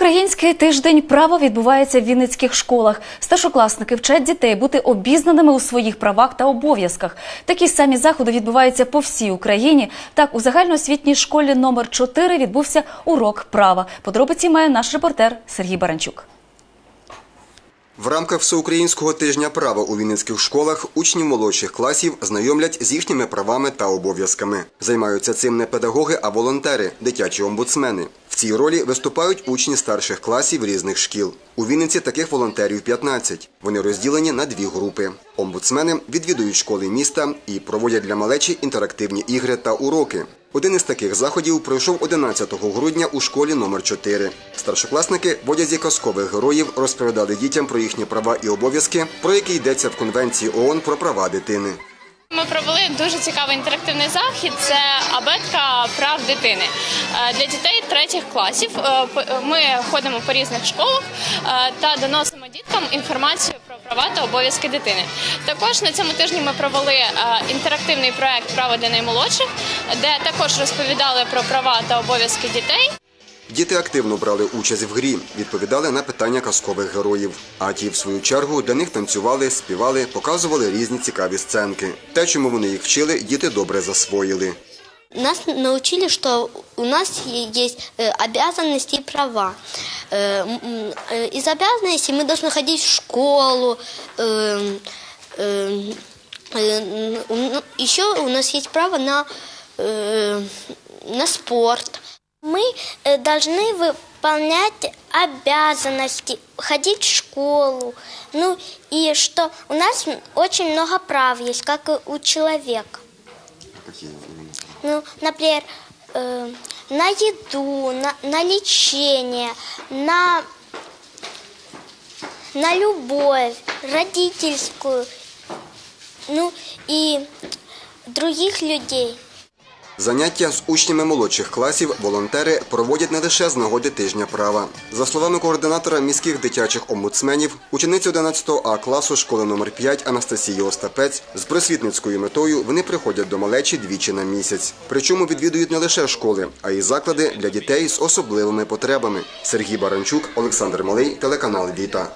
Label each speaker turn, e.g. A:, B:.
A: Всеукраїнський тиждень права відбувається в вінницьких школах. Старшокласники вчать дітей бути обізнаними у своїх правах та обов'язках. Такі самі заходи відбуваються по всій Україні. Так, у загальноосвітній школі номер 4 відбувся урок права. Подробиці має наш репортер Сергій Баранчук.
B: В рамках всеукраїнського тижня права у вінницьких школах учні молодших класів знайомлять з їхніми правами та обов'язками. Займаються цим не педагоги, а волонтери, дитячі омбудсмени. В цій ролі виступають учні старших класів різних шкіл. У Вінниці таких волонтерів 15. Вони розділені на дві групи. Омбудсмени відвідують школи міста і проводять для малечі інтерактивні ігри та уроки. Один із таких заходів пройшов 11 грудня у школі номер 4 Старшокласники в одязі казкових героїв розповідали дітям про їхні права і обов'язки, про які йдеться в Конвенції ООН про права дитини.
C: Ми провели дуже цікавий інтерактивний захід. Це абетка прав дитини Е, для дітей третіх класів. е, Ми ходимо по різних школах е, та доносимо діткам інформацію права та обов'язки дитини. Також на цьому тижні ми провели е, інтерактивний проект Право для наймолодших, де також розповідали про права та обов'язки дітей.
B: Діти активно брали участь в грі, відповідали на питання казкових героїв. А ті, в свою чергу, для них танцювали, співали, показували різні цікаві сценки. Те, чому вони їх вчили, діти добре засвоїли.
D: Нас научили, что у нас есть э, обязанности и права. Э, э, Из обязанностей мы должны ходить в школу. м, Еще у нас есть право на, на спорт. Мы должны выполнять обязанности, ходить в школу. Ну и что у нас очень много прав есть, как и у человека. Ну, например, э, на еду, на, на лечение, на, на любовь, родительскую, ну и других людей.
B: Заняття з учнями молодших класів волонтери проводять не лише з нагоди тижня права. За словами координатора міських дитячих омбудсменів, учениці 11 А класу школи номер 5 Анастасії Остапець з просвітницькою метою вони приходять до малечі двічі на місяць. Причому відвідують не лише школи, а й заклади для дітей з особливими потребами. Сергій Баранчук, Олександр Малий, телеканал Віта.